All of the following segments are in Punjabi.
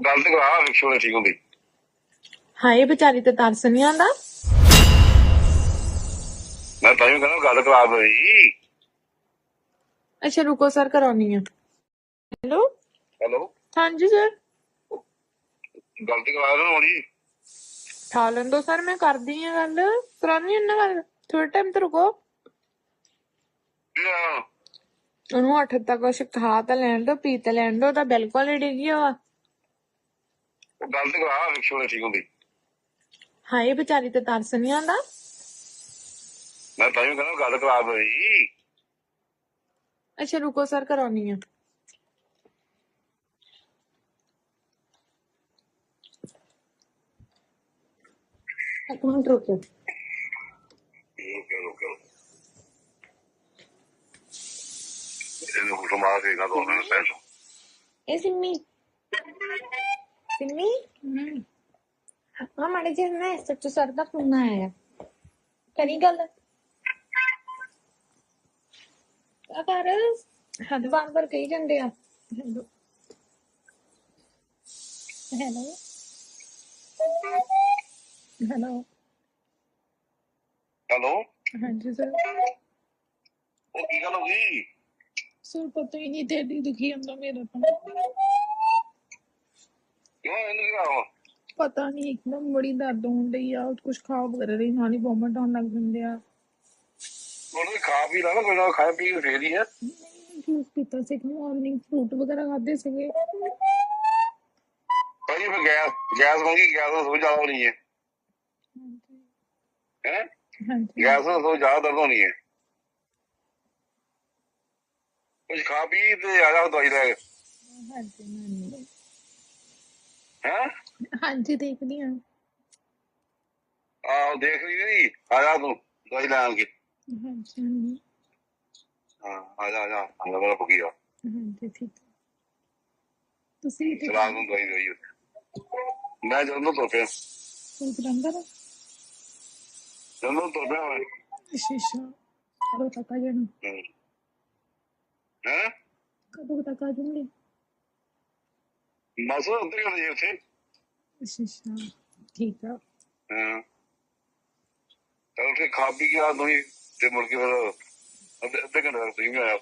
ਗੱਲ ਤੇ ਕਰਾ ਰਿਕਸ਼ਾ ਠੀਕ ਹੁੰਦੀ। ਹਾਏ ਵਿਚਾਰੀ ਤੇ ਤਰਸ ਨਹੀਂ ਆਂਦਾ ਮੈਂ ਤਾਂ ਹੀ ਕਹਿੰਦਾ ਗੱਲ ਕਰਾ ਬਈ ਅੱਛਾ ਰੁਕੋ ਸਰ ਕਰਾਉਣੀ ਆ ਹੈਲੋ? ਹੈਲੋ? ਹਾਂਜੀ ਸਰ। ਗੱਲ ਤੇ ਕਰਾ ਦੇਣਾ ਹੋਣੀ। ਠਾ ਲੈਂਦੋ ਸਰ ਮੈਂ ਕਰਦੀ ਆ ਗੱਲ। ਕਰਾਉਣੀ ਉਹਨਾਂ ਗੱਲ। ਥੋੜਾ ਟਾਈਮ ਤੇ ਰੁਕੋ। ਉਹਨੂੰ ਅੱਠ ਤੱਕ ਕੁਛ ਖਾ ਤਾਂ ਲੈਣ ਦੋ ਪੀ ਤਾਂ ਲੈਣ ਦੋ ਤਾਂ ਬਿਲਕੁਲ ਹੀ ਡਿੱਗੀ ਵਾ। ਗੱਲ ਤੇ ਕਰਾ ਰਿਕਸ਼ਾ ਠੀਕ ਹੁੰਦੀ। ਹਾਏ ਵਿਚਾਰੀ ਤੇ ਤਰਸ ਨਹੀਂ ਆਂਦਾ ਮੈਂ ਤਾਂ ਹੀ ਕਹਿੰਦਾ ਗੱਲ ਕਰਾ ਬਈ ਅੱਛਾ ਰੁਕੋ ਸਰ ਕਰਾਉਣੀ ਆ। ਇੱਕ ਮਿੰਟ ਰੁਕੋ। ਰੁਕੇ ਰੁਕੇ। ਇਹਨੂੰ ਹੁਕਮ ਮਾਰ ਕੇ ਗਾ ਦੋ ਮਿੰਟ ਸੈਂਸ ਇਹ ਸਿੰਮੀ। ਸਿੰਮੀ ਹਾਂ ਮਾੜੇ ਜੀ ਨਾ ਸੱਚੋ ਸਰ ਦਾ ਫੋਨ ਆਇਆ। ਕਰੀ ਗੱਲ? ਆ ਕਰ। ਹੱਦ ਬਾਰ ਬਾਰ ਕਹੀ ਜਾਂਦੇ ਆ। ਹੈਲੋ ਹੈਲੋ ਹੈਲੋ ਹੈਲੋ ਹਾਂਜੀ ਸਰ ਉਹ ਕੀ ਗੱਲ ਹੋ ਗਈ? ਸਰ ਪਤਾ ਹੀ ਨਹੀਂ ਤੇ ਏਡੀ ਦੁਖੀ ਹੁੰਦਾ ਮੇਰਾ ਤਾਂ। ਪਤਾ ਨਹੀਂ ਇੱਕਦਮ ਬੜੀ ਦਰਦ ਹੋਣ ਡਈ ਆ ਕੁਝ ਖਾ ਵਗੈਰਾ ਰਹੀ ਨਾਲ ਹੀ ਵੋਮਿਟ ਆਉਣ ਲੱਗ ਜਾਂਦੇ ਆ। ਉਹਨੂੰ ਖਾ ਪੀ ਲਾ ਨਾ ਕੋਈ ਨਾ ਖਾਏ ਪੀ ਕੇ ਫੇਰ ਹੀ ਹੈ ਜੂਸ ਪੀਤਾ ਸੀ ਮਾਰਨਿੰਗ ਫਰੂਟ ਵਗੈਰਾ ਖਾਦੇ ਸੀਗੇ। ਭਾਈ ਫਿਰ ਗੈਸ ਗੈਸ ਮੰਗੀ ਗੈਸ ਨਾਲ ਸੋ ਜ਼ਿਆਦਾ ਹੋਣੀ ਹੈ ਹੈ? ਹਾਂਜੀ। ਗੈਸ ਨਾਲ ਸੋ ਜ਼ਿਆਦਾ ਦਰਦ ਹੋਣੀ ਹੈ ਕੁਝ ਖਾ ਪੀ ਤੇ ਆ ਜਾ ਦਵਾਈ ਲੈ ਕੇ। ਹਾਂਜੀ ਨਾਨੀ ਹੈ? ਹਾਂਜੀ ਦੇਖਦੀ ਹਾਂ। ਆਹ ਦੇਖ ਲਈ ਨਹੀਂ ਆ ਜਾ ਤੂੰ ਦਵਾਈ ਕੇ ਹਾਂਜੀ ਹਾਂ ਆ ਜਾ ਆ ਜਾ। ਅੰਦਰ ਮੇਰਾ ਪੁੱਗੀ ਆ ਹਾਂਜੀ ਠੀਕ। ਤੁਸੀਂ ਇੱਥੇ ਚਲਾ ਨੂੰ ਦਵਾਈ ਦਵਾਈ ਮੈਂ ਜਦੋਂ ਤੋਂ ਪਿਆ। ਕੋਈ ਜਲੰਧਰ ਜਦੋਂ ਤੋਂ ਪਿਆ ਮੈਂ। ਸ਼ੀਸ਼ਾ ਕਦੋਂ ਤੱਕ ਆ ਜਾਣਾ? ਹੈ। ਕਦੋਂ ਤੱਕ ਆ ਜਾਣਗੇ ਬਸ ਉੱਧਰ ਹੀ ਹੋਣੀ ਉੱਥੇ। ਸ਼ੀਸ਼ਾ ਠੀਕ ਆ। ਹਾਂ। ਚਲ ਫਿਰ ਖਾ ਪੀ ਕੇ ਆ ਦੋਈ ਤੇ ਮੁੜ ਕੇ ਫਿਰ ਅੱਧੇ ਅੱਧੇ ਘੰਟੇ ਤੱਕ ਤੁਸੀਂ ਆਇਆ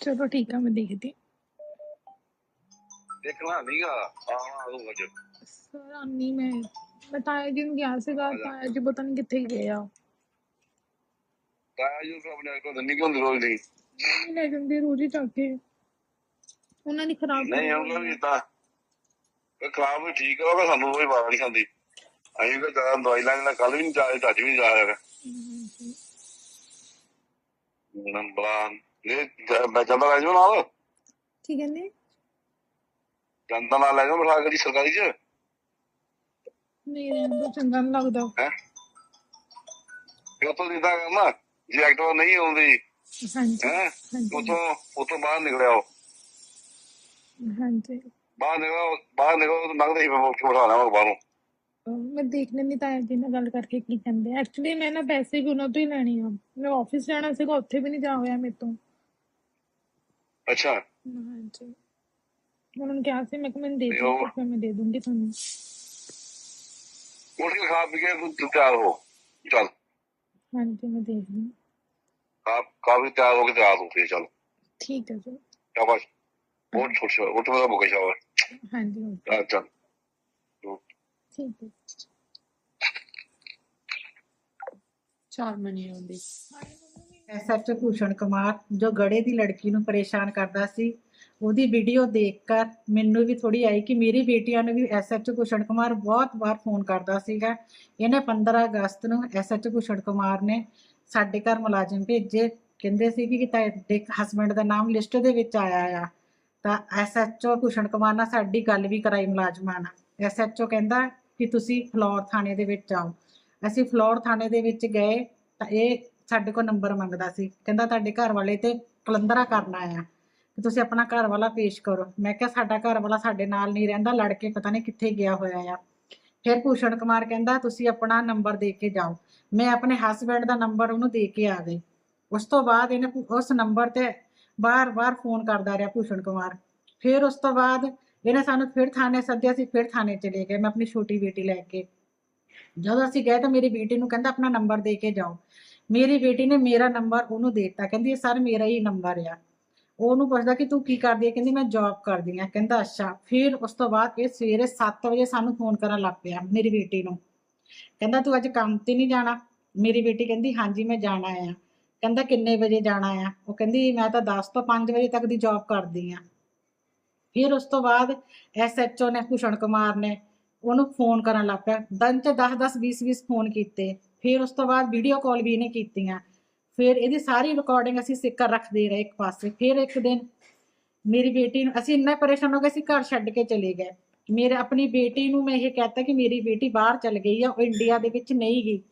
ਚਲੋ ਠੀਕ ਆ ਮੈਂ ਦੇਖਦੀ ਦੇਖਣਾ ਨਹੀਂਗਾ ਆਉਣਾ ਆਉਂਗਾ ਜੇ। ਸਰ ਆਨੀ ਮੈਂ। ਮੈਂ ਤਾਇਆ ਜੀ ਨੂੰ ਗਿਆ ਸੀਗਾ ਤਾਇਆ ਜੀ ਪਤਾ ਨਹੀਂ ਕਿੱਥੇ ਗਏ ਆ। ਤਾਇਆ ਜੀ ਨੂੰ ਆਪਣੇ ਕੋਲ ਨਹੀਂ ਹੁੰਦੀ ਰੋਜ਼ ਨਹੀਂ ਨਹੀਂ ਲੈ ਜਾਂਦੇ ਰੋਜ਼ ਹੀ ਚੱਕ ਕੇ। ਉਹਨਾਂ ਦੀ ਖਰਾਬ ਨਹੀਂ ਉਹਨਾਂ ਵੀ ਤਾਂ ਇਹ ਖਰਾਬ ਵੀ ਠੀਕ ਉਹ ਸਾਨੂੰ ਕੋਈ ਬਾਤ ਨਹੀਂ ਖਾਂਦੀ। ਅਸੀਂ ਵੀ ਜ਼ਿਆਦਾ ਦਵਾਈ ਲੈਣ ਨਾਲ ਕੱਲ ਵੀ ਨਹੀਂ ਜਾਏ ਅੱਜ ਵੀ ਨਹੀਂ। ਨੰਬਰਾਂ ਜ- ਮੈਂ ਜਾਂਦਾ ਲੈ ਜਾਓ ਨਾਲ। ਕੀ ਕਹਿੰਦੇ? ਜਾਂਦਾ ਨਾਲ ਲੈ ਜਾਓ ਬਿਠਾ ਕੇ ਸਰਕਾਰੀ ਚ? ਨਹੀਂ ਰਹਿੰਦਾ ਚੰਗਾ ਨਹੀਂ ਲੱਗਦਾ। ਹੈ? ਤੋਂ ਕਰਨਾ ਜੇ ਨਹੀਂ ਆਉਂਦੀ ਹਾਂਜੀ ਹੈ? ਉਤੋਂ ਬਾਹਰ ਨਿਕਲਿਆ ਉਹ। ਹਾਂਜੀ। ਬਾਹਰ ਨਿਕਲੋ ਬਾਹਰ ਨਿਕਲੋ ਤਾਂ ਨਗਦ ਹੀ ਮੈਂ ਉੱਥੇ ਬਿਠਾਣਾ ਮੈਂ ਬਾਹਰੋਂ। ਮੈਂ ਦੇਖ ਲੈਂਦੀ ਤਾਇਆ ਜੀ ਨਾਲ ਗੱਲ ਕਰਕੇ ਕੀ ਕਹਿੰਦੇ ਐਕਚੁਅਲੀ ਮੈਂ ਨਾ ਪੈਸੇ ਵੀ ਉਹਨਾਂ ਤੋਂ ਹੀ ਲੈਣੇ ਆ। ਮੈਂ ਆਫਿਸ ਜਾਣਾ ਸੀਗਾ ਉੱਥੇ ਵੀ ਨਹੀਂ ਜਾ ਹੋਇਆ ਮੇਰੇ ਤੋਂ। ਅੱਛਾ। ਹਾਂਜੀ। ਉਹਨਾਂ ਨੇ ਕਿਹਾ ਸੀ ਮੈਂ ਕਿ ਮੈਂ ਦੇ ਤੇ ਉਹ- ਦੂੰਗੀ ਮੈਂ ਦੇ ਦੂੰਗੀ ਤੁਹਾਨੂੰ। ਉੱਠ ਕੇ ਖਾ ਪੀ ਕੇ ਤੂੰ ਤੂੰ ਤਿਆਰ ਹੋ। ਚੱਲ। ਹਾਂਜੀ ਮੈਂ ਦੇਖਦੀ ਹਾਂ। ਖਾ ਖਾ ਵੀ ਤਿਆਰ ਹੋ ਕੇ ਤਿਆਰ ਹੋ ਕੇ ਚੱਲ। ਠੀਕ ਹੈ ਜੀ। ਸ਼ਾਬਾਸ਼। ਬਹੁਤ ਛੋਟ ਉੱਠ ਮੇਰਾ ਬੁਕੇ ਸ਼ਾਬਾਸ਼। ਹਾਂਜੀ ਹਾਂਜੀ, ਚੱਲ। ਚੱਲ ਠੀਕ ਹੈ। ਚਾਰ ਮਨੀ ਆਉਂਦੀ। ਐਸਐਚ ਭੂਸ਼ਣ ਕੁਮਾਰ ਜੋ ਗੜੇ ਦੀ ਲੜਕੀ ਨੂੰ ਪਰੇਸ਼ਾਨ ਕਰਦਾ ਸੀ ਉਹਦੀ ਵੀਡੀਓ ਦੇਖकर ਮੈਨੂੰ ਵੀ ਥੋੜੀ ਆਈ ਕਿ ਮੇਰੀ ਬੇਟੀਆਂ ਨੂੰ ਵੀ ਐਸਐਚ ਭੂਸ਼ਣ ਕੁਮਾਰ ਬਹੁਤ ਵਾਰ ਫੋਨ ਕਰਦਾ ਸੀਗਾ। ਇਹਨੇ 15 ਅਗਸਤ ਨੂੰ ਐਸਐਚ ਭੂਸ਼ਣ ਕੁਮਾਰ ਨੇ ਸਾਡੇ ਘਰ ਮੁਲਾਜ਼ਮ ਭੇਜੇ। ਕਹਿੰਦੇ ਸੀ ਕਿ ਤੁਹਾਡੇ ਹਸਬੰਡ ਦਾ ਨਾਮ ਲਿਸਟ ਦੇ ਵਿੱਚ ਆਇਆ ਆ। ਤਾਂ ਐਸਐਚਓ ਭੂਸ਼ਣ ਕੁਮਾਰ ਨਾਲ ਸਾਡੀ ਗੱਲ ਵੀ ਕਰਾਈ ਮੁਲਾਜ਼ਮਾਂ ਨਾਲ। ਐਸਐਚਓ ਕਹਿੰਦਾ ਕਿ ਤੁਸੀਂ ਫਲੋਰ ਥਾਣੇ ਦੇ ਵਿੱਚ ਆਓ। ਅਸੀਂ ਫਲੋਰ ਥਾਣੇ ਦੇ ਵਿੱਚ ਗਏ ਤਾਂ ਇਹ ਸਾਡੇ ਕੋਲ ਨੰਬਰ ਮੰਗਦਾ ਸੀ। ਕਹਿੰਦਾ ਤੁਹਾਡੇ ਘਰ ਵਾਲੇ ਤੇ ਕਲੰਦਰਾ ਕਰਨਾ ਆ। ਤੇ ਤੁਸੀਂ ਆਪਣਾ ਘਰ ਵਾਲਾ ਪੇਸ਼ ਕਰੋ। ਮੈਂ ਕਿਹਾ ਸਾਡਾ ਘਰ ਵਾਲਾ ਸਾਡੇ ਨਾਲ ਨਹੀਂ ਰਹਿੰਦਾ ਲੜ ਕੇ ਪਤਾ ਨਹੀਂ ਕਿੱਥੇ ਗਿਆ ਹੋਇਆ ਆ। ਫਿਰ ਭੂਸ਼ਣ ਕੁਮਾਰ ਕਹਿੰਦਾ, ਤੁਸੀਂ ਆਪਣਾ ਨੰਬਰ ਦੇ ਕੇ ਜਾਓ। ਮੈਂ ਆਪਣੇ ਹਸਬੰਡ ਦਾ ਨੰਬਰ ਉਹਨੂੰ ਦੇ ਕੇ ਆ ਗਈ। ਉਸ ਤੋਂ ਬਾਅਦ ਇਹਨੇ ਉਸ ਨੰਬਰ ਤੇ ਬਾਰ-ਬਾਰ ਫੋਨ ਕਰਦਾ ਰਿਹਾ ਭੂਸ਼ਣ ਕੁਮਾਰ। ਫਿਰ ਉਸ ਤੋਂ ਬਾਅਦ ਇਹਨੇ ਸਾਨੂੰ ਫਿਰ ਥਾਣੇ ਸੱਦਿਆ ਸੀ, ਫਿਰ ਥਾਣੇ ਚਲੇ ਗਏ। ਮੈਂ ਆਪਣੀ ਛੋਟੀ ਬੇਟੀ ਲੈ ਕੇ। ਜਦੋਂ ਅਸੀਂ ਗਏ ਤਾਂ ਮੇਰੀ ਬੇਟੀ ਨੂੰ ਕਹਿੰਦਾ, ਆਪਣਾ ਨੰਬਰ ਦੇ ਕੇ ਜਾਓ। ਮੇਰੀ ਬੇਟੀ ਨੇ ਮੇਰਾ ਨੰਬਰ ਉਹਨੂੰ ਦੇ ਦਿੱਤਾ। ਕਹਿੰਦੀ ਸਰ, ਮੇਰਾ ਹੀ ਨੰਬਰ ਆ। ਉਹਨੂੰ ਪੁੱਛਦਾ ਕਿ ਤੂੰ ਕੀ ਕਰਦੀ ਹੈ ਕਹਿੰਦੀ, ਮੈਂ ਜੌਬ ਕਰਦੀ ਆ। ਕਹਿੰਦਾ, ਅੱਛਾ। ਫਿਰ ਉਸ ਤੋਂ ਬਾਅਦ ਇਹ ਸਵੇਰੇ 7 ਵਜੇ ਸਾਨੂੰ ਫੋਨ ਕਰਨ ਲੱਗ ਪਿਆ ਮੇਰੀ ਬੇਟੀ ਨੂੰ। ਕਹਿੰਦਾ, ਤੂੰ ਅੱਜ ਕੰਮ ਤੇ ਨਹੀਂ ਜਾਣਾ? ਮੇਰੀ ਬੇਟੀ ਕਹਿੰਦੀ, ਹਾਂਜੀ, ਮੈਂ ਜਾਣਾ ਆ। ਕਹਿੰਦਾ ਕਿੰਨੇ ਵਜੇ ਜਾਣਾ ਆ? ਉਹ ਕਹਿੰਦੀ, ਮੈਂ ਤਾਂ 10 ਤੋਂ 5 ਵਜੇ ਤੱਕ ਦੀ ਜੌਬ ਕਰਦੀ ਆ। ਫਿਰ ਉਸ ਤੋਂ ਬਾਅਦ ਐਸਐਚਓ ਨੇ, ਭੂਸ਼ਣ ਕੁਮਾਰ ਨੇ ਉਹਨੂੰ ਫੋਨ ਕਰਨ ਲੱਗ ਪਿਆ। ਦਿਨ ਚ 10 10 20 20 ਫੋਨ ਕੀਤੇ। ਫਿਰ ਉਸ ਤੋਂ ਬਾਅਦ ਵੀਡੀਓ ਕਾਲ ਵੀ ਇਹਨੇ ਕੀਤੀਆਂ। ਫਿਰ ਇਹਦੀ ਸਾਰੀ ਰਿਕਾਰਡਿੰਗ ਅਸੀਂ ਸਿੱਕਰ ਰੱਖਦੇ ਰਹੇ ਇੱਕ ਪਾਸੇ। ਫਿਰ ਇੱਕ ਦਿਨ ਮੇਰੀ ਬੇਟੀ ਨੂੰ, ਅਸੀਂ ਇੰਨਾ ਪਰੇਸ਼ਾਨ ਹੋ ਗਏ, ਅਸੀਂ ਘਰ ਛੱਡ ਕੇ ਚਲੇ ਗਏ। ਮੇਰੇ, ਆਪਣੀ ਬੇਟੀ ਨੂੰ ਮੈਂ ਇਹ ਕਹਤਾ ਕਿ ਮੇਰੀ ਬੇਟੀ ਬਾਹਰ ਚਲ ਗਈ ਆ, ਉਹ ਇੰਡੀਆ ਦੇ ਵਿੱਚ ਨਹੀਂ ਗਈ।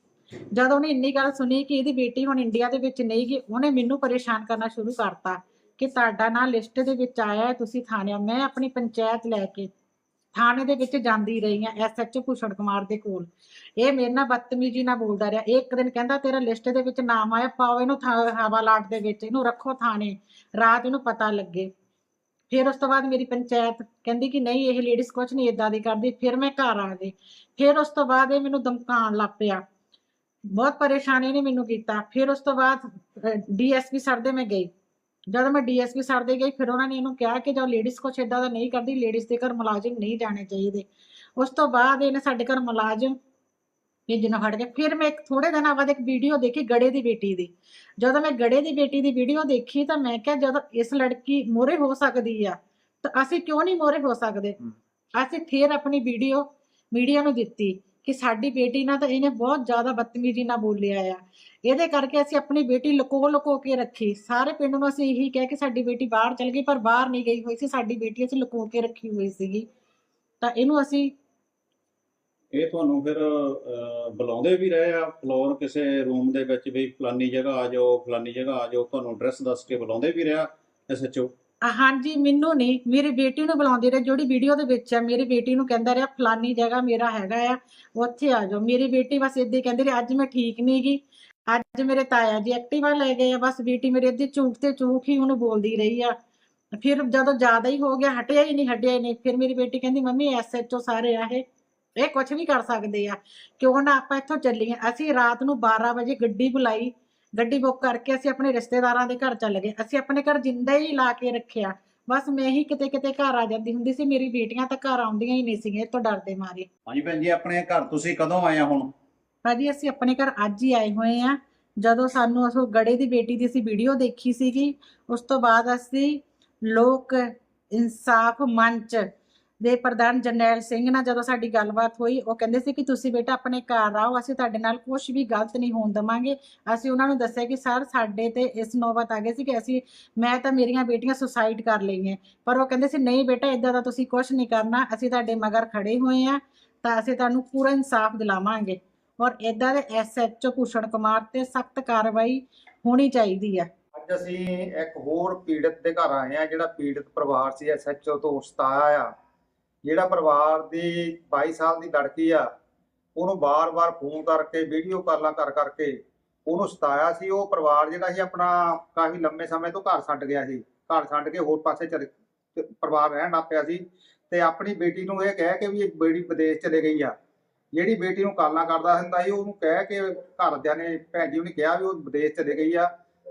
ਜਦੋਂ ਉਹਨੇ ਇੰਨੀ ਗੱਲ ਸੁਣੀ ਕਿ ਇਹਦੀ ਬੇਟੀ ਹੁਣ ਇੰਡੀਆ ਦੇ ਵਿੱਚ ਨਹੀਂ ਗਈ, ਉਹਨੇ ਮੈਨੂੰ ਪਰੇਸ਼ਾਨ ਕਰਨਾ ਸ਼ੁਰੂ ਕਰਤਾ ਕਿ ਤੁਹਾਡਾ ਨਾਂ ਲਿਸਟ ਦੇ ਵਿੱਚ ਆਇਆ ਹੈ, ਤੁਸੀਂ ਥਾਣੇ ਮੈਂ ਆਪਣੀ ਪੰਚਾਇਤ ਲੈ ਕੇ ਥਾਣੇ ਦੇ ਵਿੱਚ ਜਾਂਦੀ ਰਹੀ ਆ ਐਸਐਚਓ ਭੂਸ਼ਣ ਕੁਮਾਰ ਦੇ ਕੋਲ। ਇਹ ਮੇਰੇ ਨਾਲ ਬਦਤਮੀਜ਼ੀ ਨਾਲ ਬੋਲਦਾ ਰਿਹਾ। ਇਹ ਇੱਕ ਦਿਨ ਕਹਿੰਦਾ, ਤੇਰਾ ਲਿਸਟ ਦੇ ਵਿੱਚ ਨਾਮ ਆਇਆ, ਪਾਓ ਇਹਨੂੰ ਥਾ- ਹਵਾਲਾਟ ਦੇ ਵਿੱਚ, ਇਹਨੂੰ ਰੱਖੋ ਥਾਣੇ। ਰਾਤ ਇਹਨੂੰ ਪਤਾ ਲੱਗੇ। ਫਿਰ ਉਸ ਤੋਂ ਬਾਅਦ ਮੇਰੀ ਪੰਚਾਇਤ ਕਹਿੰਦੀ ਕਿ ਨਹੀਂ, ਇਹ ਲੇਡੀਜ਼ ਕੁਝ ਨਹੀਂ ਇਦਾਂ ਦੀ ਕਰਦੀ, ਫਿਰ ਮੈਂ ਘਰ ਆ ਗਈ। ਫਿਰ ਉਸ ਤੋਂ ਬਾਅਦ ਇਹ ਮੈਨੂੰ ਧਮਕਾਉਣ ਲੱਗ ਪਿਆ। ਬਹੁਤ ਪਰੇਸ਼ਾਨੀ ਨੇ ਮੈਨੂੰ ਕੀਤਾ। ਫਿਰ ਉਸ ਤੋਂ ਬਾਅਦ ਡੀਐਸਪੀ ਸਰ ਦੇ ਮੈਂ ਗਈ। ਜਦੋਂ ਮੈਂ ਡੀਐਸਪੀ ਸਰ ਦੇ ਗਈ ਫਿਰ ਉਹਨਾਂ ਨੇ ਇਹਨੂੰ ਕਿਹਾ ਕਿ ਜੋ ਲੇਡੀਜ਼ ਕੁਛ ਇਦਾਂ ਦਾ ਨਹੀਂ ਕਰਦੀ ਲੇਡੀਜ਼ ਦੇ ਘਰ ਮੁਲਾਜ਼ਮ ਨਹੀਂ ਜਾਣੇ ਚਾਹੀਦੇ। ਉਸ ਤੋਂ ਬਾਅਦ ਇਹਨੇ ਸਾਡੇ ਘਰ ਮੁਲਾਜ਼ਮ ਭੇਜਣਾ ਹਟ ਗਿਆ ਫਿਰ ਮੈਂ ਇੱਕ ਥੋੜੇ ਦਿਨਾਂ ਬਾਅਦ ਇੱਕ ਵੀਡੀਓ ਦੇਖੀ ਗੜੇ ਦੀ ਬੇਟੀ ਦੀ। ਜਦੋਂ ਮੈਂ ਗੜੇ ਦੀ ਬੇਟੀ ਦੀ ਵੀਡੀਓ ਦੇਖੀ ਤਾਂ ਮੈਂ ਕਿਹਾ ਜਦੋਂ ਇਸ ਲੜਕੀ ਮੋਰੇ ਹੋ ਸਕਦੀ ਆ ਤਾਂ ਅਸੀਂ ਕਿਉਂ ਨਹੀਂ ਮੋਰੇ ਹੋ ਸਕਦੇ। ਅਸੀਂ ਫਿਰ ਆਪਣੀ ਵੀਡੀਓ ਮੀਡੀਆ ਨੂੰ ਦਿੱਤੀ। ਕਿ ਸਾਡੀ ਬੇਟੀ ਨਾਲ ਤਾਂ ਇਹਨੇ ਬਹੁਤ ਜ਼ਿਆਦਾ ਬਦਤਮੀਜ਼ੀ ਨਾਲ ਬੋਲਿਆ ਆ। ਇਹਦੇ ਕਰਕੇ ਅਸੀਂ ਆਪਣੀ ਬੇਟੀ ਲੁਕੋ ਲੁਕੋ ਕੇ ਰੱਖੀ। ਸਾਰੇ ਪਿੰਡ ਨੂੰ ਅਸੀਂ ਇਹੀ ਕਹਿ ਕਿ ਸਾਡੀ ਬੇਟੀ ਬਾਹਰ ਚਲ ਗਈ, ਪਰ ਬਾਹਰ ਨਹੀਂ ਗਈ ਹੋਈ ਸੀ। ਸਾਡੀ ਬੇਟੀ ਅਸੀਂ ਲੁਕੋ ਕੇ ਰੱਖੀ ਹੋਈ ਸੀਗੀ। ਤਾਂ ਇਹਨੂੰ ਅਸੀਂ ਇਹ ਤੁਹਾਨੂੰ ਫਿਰ ਬੁਲਾਉਂਦੇ ਵੀ ਰਹੇ ਆ ਫਲੋਰ ਕਿਸੇ ਰੂਮ ਦੇ ਵਿੱਚ ਵੀ, ਫਲਾਨੀ ਜਗ੍ਹਾ ਆ ਜਾਓ, ਫਲਾਨੀ ਜਗ੍ਹਾ ਆ ਜਾਓ, ਤੁਹਾਨੂੰ ਐਡਰੈਸ ਦੱਸ ਕੇ ਬੁਲਾਉਂਦੇ ਵੀ ਰਿਹਾ ਐਸਐਚਓ ਹਾਂਜੀ, ਮੈਨੂੰ ਨਹੀਂ ਮੇਰੀ ਬੇਟੀ ਨੂੰ ਬੁਲਾਉਂਦੀ ਰਹੇ। ਜਿਹੜੀ ਵੀਡੀਓ ਦੇ ਵਿੱਚ ਆ ਮੇਰੀ ਬੇਟੀ ਨੂੰ ਕਹਿੰਦਾ ਰਿਹਾ, ਫਲਾਨੀ ਜਗ੍ਹਾ ਮੇਰਾ ਹੈਗਾ ਆ, ਉੱਥੇ ਆ ਜਾਓ। ਮੇਰੀ ਬੇਟੀ ਬਸ ਏਦਾਂ ਕਹਿੰਦੀ ਰਹੀ, ਅੱਜ ਮੈਂ ਠੀਕ ਨਹੀਂ ਗੀ ਅੱਜ ਮੇਰੇ ਤਾਇਆ ਜੀ ਐਕਟਿਵਾ ਲੈ ਗਏ ਆ। ਬਸ ਬੇਟੀ ਮੇਰੀ ਅੱਧੀ ਚੂਕ ਤੇ ਚੂਕ ਹੀ ਉਹਨੂੰ ਬੋਲਦੀ ਰਹੀ ਆ। ਫਿਰ ਜਦੋਂ ਜ਼ਿਆਦਾ ਹੀ ਹੋ ਗਿਆ, ਹਟਿਆ ਹੀ ਨਹੀਂ ਹਟਿਆ ਹੀ ਨਹੀਂ ਫਿਰ ਮੇਰੀ ਬੇਟੀ ਕਹਿੰਦੀ, ਮੰਮੀ ਐਸਐਚਓ ਸਾਰੇ ਆ ਇਹ। ਇਹ ਕੁਝ ਵੀ ਕਰ ਸਕਦੇ ਆ। ਕਿਉਂ ਨਾ ਆਪਾਂ ਇੱਥੋਂ ਚੱਲੀਏ? ਅਸੀਂ ਰਾਤ ਨੂੰ 12 ਵਜੇ ਗੱਡੀ ਬੁਲਾਈ। ਗੱਡੀ ਬੁੱਕ ਕਰਕੇ ਅਸੀਂ ਆਪਣੇ ਰਿਸ਼ਤੇਦਾਰਾਂ ਦੇ ਘਰ ਚੱਲ ਗਏ। ਅਸੀਂ ਆਪਣੇ ਘਰ ਜਿੰਦਾ ਹੀ ਲਾ ਕੇ ਰੱਖਿਆ। ਬਸ ਮੈਂ ਹੀ ਕਿਤੇ ਕਿਤੇ ਘਰ ਆ ਜਾਂਦੀ ਹੁੰਦੀ ਸੀ। ਮੇਰੀ ਬੇਟੀਆਂ ਤਾਂ ਘਰ ਆਉਂਦੀਆਂ ਹੀ ਨਹੀਂ ਸੀਗੀਆਂ ਇਹ ਤੋਂ ਡਰਦੇ ਮਾਰੇ। ਹਾਂਜੀ ਭੈਣ ਜੀ ਆਪਣੇ ਘਰ ਤੁਸੀਂ ਕਦੋਂ ਆਏ ਆ ਹੁਣ? ਭਾਜੀ ਅਸੀਂ ਆਪਣੇ ਘਰ ਅੱਜ ਹੀ ਆਏ ਹੋਏ ਆ। ਜਦੋਂ ਸਾਨੂੰ ਉਸ ਗੜੇ ਦੀ ਬੇਟੀ ਦੀ ਅਸੀਂ ਵੀਡੀਓ ਦੇਖੀ ਸੀਗੀ ਉਸ ਤੋਂ ਬਾਅਦ ਅਸੀਂ ਲੋਕ ਇਨਸਾਫ ਮੰਚ ਦੇ ਪ੍ਰਧਾਨ ਜਰਨੈਲ ਸਿੰਘ ਨਾਲ ਜਦੋਂ ਸਾਡੀ ਗੱਲਬਾਤ ਹੋਈ, ਉਹ ਕਹਿੰਦੇ ਸੀ ਕਿ ਤੁਸੀਂ ਬੇਟਾ ਆਪਣੇ ਘਰ ਆਓ, ਅਸੀਂ ਤੁਹਾਡੇ ਨਾਲ ਕੁਝ ਵੀ ਗਲਤ ਨਹੀਂ ਹੋਣ ਦਵਾਂਗੇ। ਅਸੀਂ ਉਹਨਾਂ ਨੂੰ ਦੱਸਿਆ ਕਿ ਸਰ ਸਾਡੇ ਤੇ ਇਸ ਨੌਬਤ ਆ ਗਈ ਸੀ ਕਿ ਅਸੀਂ, ਮੈਂ ਤਾਂ ਮੇਰੀਆਂ ਬੇਟੀਆਂ ਸੁਸਾਈਡ ਕਰ ਲਈਆਂ। ਪਰ ਉਹ ਕਹਿੰਦੇ ਸੀ, ਨਹੀਂ ਬੇਟਾ ਇਦਾਂ ਦਾ ਤੁਸੀਂ ਕੁਝ ਨਹੀਂ ਕਰਨਾ, ਅਸੀਂ ਤੁਹਾਡੇ ਮਗਰ ਖੜੇ ਹੋਏ ਆ ਤਾਂ ਅਸੀਂ ਤੁਹਾਨੂੰ ਪੂਰਾ ਇਨਸਾਫ ਦਿਲਾਵਾਂਗੇ। ਔਰ ਇਦਾਂ ਦੇ ਐਸਐਚਓ ਭੂਸ਼ਣ ਕੁਮਾਰ ਤੇ ਸਖਤ ਕਾਰਵਾਈ ਹੋਣੀ ਚਾਹੀਦੀ ਆ। ਅੱਜ ਅਸੀਂ ਇੱਕ ਹੋਰ ਪੀੜਤ ਦੇ ਘਰ ਆਏ ਆ ਜਿਹੜਾ ਪੀੜਤ ਪਰਿਵਾਰ ਸੀ ਐਸਐਚਓ ਤੋਂ ਸਤਾਇਆ ਆ। ਜਿਹੜਾ ਪਰਿਵਾਰ ਦੀ 22 ਸਾਲ ਦੀ ਲੜਕੀ ਆ, ਉਹਨੂੰ ਬਾਰ-ਬਾਰ ਫੋਨ ਕਰਕੇ, ਵੀਡੀਓ ਕਾਲਾਂ ਕਰ ਕਰਕੇ ਉਹਨੂੰ ਸਤਾਇਆ ਸੀ। ਉਹ ਪਰਿਵਾਰ ਜਿਹੜਾ ਸੀ ਆਪਣਾ ਕਾਫੀ ਲੰਮੇ ਸਮੇਂ ਤੋਂ ਘਰ ਛੱਡ ਗਿਆ ਸੀ। ਘਰ ਛੱਡ ਕੇ ਹੋਰ ਪਾਸੇ ਚਲੇ ਪਰਿਵਾਰ ਰਹਿਣ ਲੱਗ ਪਿਆ ਸੀ। ਤੇ ਆਪਣੀ ਬੇਟੀ ਨੂੰ ਇਹ ਕਹਿ ਕੇ ਵੀ ਇਹ ਬੇਟੀ ਵਿਦੇਸ਼ ਚਲੇ ਗਈ ਆ। ਜਿਹੜੀ ਬੇਟੀ ਨੂੰ ਕਾਲਾਂ ਕਰਦਾ ਹੁੰਦਾ ਸੀ, ਉਹਨੂੰ ਕਹਿ ਕੇ ਘਰਦਿਆਂ ਨੇ, ਭੈਣ ਜੀ ਉਹਨੇ ਕਿਹਾ ਵੀ ਉਹ ਵਿਦੇਸ਼ ਚਲੇ ਗਈ ਆ।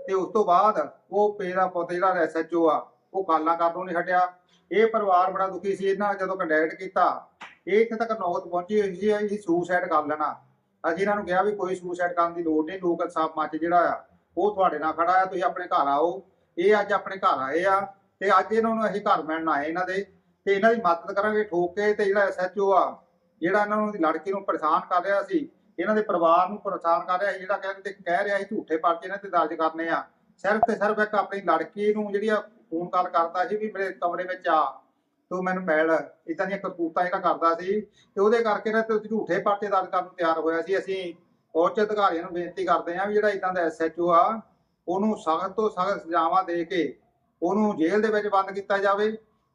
ਤੇ ਉਸ ਤੋਂ ਬਾਅਦ ਉਹ ਪੇਰਾ ਪੁੱਤ ਜਿਹੜਾ ਐਸਐਚਓ ਆ, ਉਹ ਕਾਲਾਂ ਕਰਨੋਂ ਨਹੀਂ ਹਟਿਆ। ਇਹ ਪਰਿਵਾਰ ਬੜਾ ਦੁਖੀ ਸੀ, ਇਹਨਾਂ ਜਦੋਂ ਕੰਟੈਕਟ ਕੀਤਾ, ਇਹ ਇੱਥੇ ਤੱਕ ਨੌਬਤ ਪਹੁੰਚੀ ਹੋਈ ਸੀ ਇਹ ਸੁਸਾਈਡ ਕਰ ਲੈਣਾ। ਅਸੀਂ ਇਹਨਾਂ ਨੂੰ ਕਿਹਾ ਵੀ ਕੋਈ ਸੁਸਾਈਡ ਕਰਨ ਦੀ ਲੋੜ ਨਹੀਂ, ਲੋਕ ਇਨਸਾਫ ਮੰਚ ਜਿਹੜਾ ਆ, ਉਹ ਤੁਹਾਡੇ ਨਾਲ ਖੜਾ ਆ, ਤੁਸੀਂ ਆਪਣੇ ਘਰ ਆਓ। ਇਹ ਅੱਜ ਆਪਣੇ ਘਰ ਆਏ ਆ, ਤੇ ਅੱਜ ਇਹਨਾਂ ਨੂੰ ਅਸੀਂ ਘਰ ਮਿਲਣ ਆਏ ਇਹਨਾਂ ਦੇ, ਤੇ ਇਹਨਾਂ ਦੀ ਮਦਦ ਕਰਾਂਗੇ ਠੋਕ ਕੇ, ਤੇ ਜਿਹੜਾ ਐਸਐਚਓ ਆ, ਜਿਹੜਾ ਇਹਨਾਂ ਨੂੰ ਲੜਕੀ ਨੂੰ ਪਰੇਸ਼ਾਨ ਕਰ ਰਿਹਾ ਸੀ, ਇਹਨਾਂ ਦੇ ਪਰਿਵਾਰ ਨੂੰ ਪਰੇਸ਼ਾਨ ਕਰ ਰਿਹਾ ਸੀ, ਜਿਹੜਾ ਕਹਿੰਦੇ ਕਹਿ ਰਿਹਾ ਸੀ ਝੂਠੇ ਪਰਚੇ ਇਹਨਾਂ ਤੇ ਦਰਜ ਕਰਨੇ ਆ। ਸਿਰਫ ਤੇ ਸਿਰਫ ਇੱਕ ਆਪਣੀ ਲੜਕੀ ਨੂੰ ਜਿਹੜੀ ਆ ਫੋਨ ਕਾਲ ਕਰਦਾ ਸੀ ਵੀ ਮੇਰੇ ਕਮਰੇ ਵਿੱਚ ਆ, ਤੂੰ ਮੈਨੂੰ ਮਿਲ। ਇਦਾਂ ਦੀਆਂ ਕਰਤੂਤਾਂ ਜਿਹੜਾ ਕਰਦਾ ਸੀ, ਤੇ ਉਹਦੇ ਕਰਕੇ ਨਾ ਤੇ ਝੂਠੇ ਪਰਚੇ ਦਰਜ ਕਰਨ ਨੂੰ ਤਿਆਰ ਹੋਇਆ ਸੀ। ਅਸੀਂ ਉੱਚ ਅਧਿਕਾਰੀਆਂ ਨੂੰ ਬੇਨਤੀ ਕਰਦੇ ਹਾਂ ਵੀ ਜਿਹੜਾ ਇਦਾਂ ਦਾ ਐਸਐਚਓ ਆ, ਉਹਨੂੰ ਸਖਤ ਤੋਂ ਸਖਤ ਸਜ਼ਾਵਾਂ ਦੇ ਕੇ ਉਹਨੂੰ ਜੇਲ੍ਹ ਦੇ ਵਿੱਚ ਬੰਦ ਕੀਤਾ ਜਾਵੇ।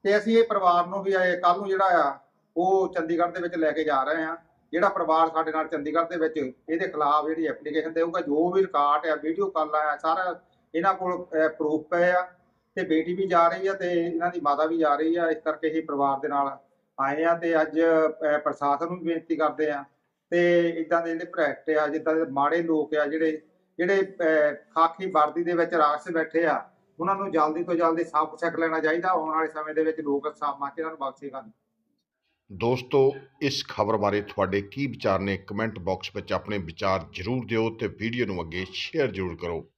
ਤੇ ਅਸੀਂ ਇਹ ਪਰਿਵਾਰ ਨੂੰ ਵੀ ਕੱਲ ਨੂੰ ਜਿਹੜਾ ਆ, ਉਹ ਚੰਡੀਗੜ੍ਹ ਦੇ ਵਿੱਚ ਲੈ ਕੇ ਜਾ ਰਹੇ ਹਾਂ। ਜਿਹੜਾ ਪਰਿਵਾਰ ਸਾਡੇ ਨਾਲ ਚੰਡੀਗੜ੍ਹ ਦੇ ਵਿੱਚ, ਇਹਦੇ ਖਿਲਾਫ ਜਿਹੜੀ ਐਪਲੀਕੇਸ਼ਨ ਦੇਊਗਾ, ਜੋ ਵੀ ਰਿਕਾਰਡ ਆ ਵੀਡੀਓ ਕਾਲ ਆ, ਸਾਰਾ ਇਹਨਾਂ ਕੋਲ ਪ੍ਰੂਫ ਪਏ ਆ। ਤੇ ਬੇਟੀ ਵੀ ਜਾ ਰਹੀ ਆ ਤੇ ਇਹਨਾਂ ਦੀ ਮਾਤਾ ਵੀ ਜਾ ਰਹੀ ਆ ਇਸ ਕਰਕੇ ਇਹ ਪਰਿਵਾਰ ਦੇ ਨਾਲ ਆਏ ਆ ਤੇ ਅੱਜ ਪ੍ਰਸ਼ਾਸਨ ਨੂੰ ਬੇਨਤੀ ਕਰਦੇ ਆ ਤੇ ਇਦਾਂ ਦੇ ਜਿਹੜੇ ਪ੍ਰੈਕਟ ਆ ਜਿੱਦਾਂ ਦੇ ਮਾੜੇ ਲੋਕ ਆ ਜਿਹੜੇ ਜਿਹੜੇ ਅਹ, ਖਾਕੀ ਵਰਦੀ ਦੇ ਵਿੱਚ ਰਾਸ਼ ਬੈਠੇ ਆ ਉਹਨਾਂ ਨੂੰ ਜਲਦੀ ਤੋਂ ਜਲਦੀ ਸਾਫ਼ ਸਿੱਖ ਲੈਣਾ ਚਾਹੀਦਾ ਆਉਣ ਵਾਲੇ ਸਮੇਂ ਦੇ ਵਿੱਚ ਲੋਕ ਸਮਾਜ ਕੇ ਇਹਨਾਂ ਨੂੰ ਬਖਸ਼ੇਗਾ ਕਰਨ। ਦੋਸਤੋ ਇਸ ਖਬਰ ਬਾਰੇ ਤੁਹਾਡੇ ਕੀ ਵਿਚਾਰ ਨੇ ਕਮੈਂਟ ਬਾਕਸ ਵਿੱਚ ਆਪਣੇ ਵਿਚਾਰ ਜ਼ਰੂਰ ਦਿਓ ਤੇ ਵੀਡੀਓ ਨੂੰ ਅੱਗੇ ਸ਼ੇਅਰ ਜ਼ਰੂਰ ਕਰੋ।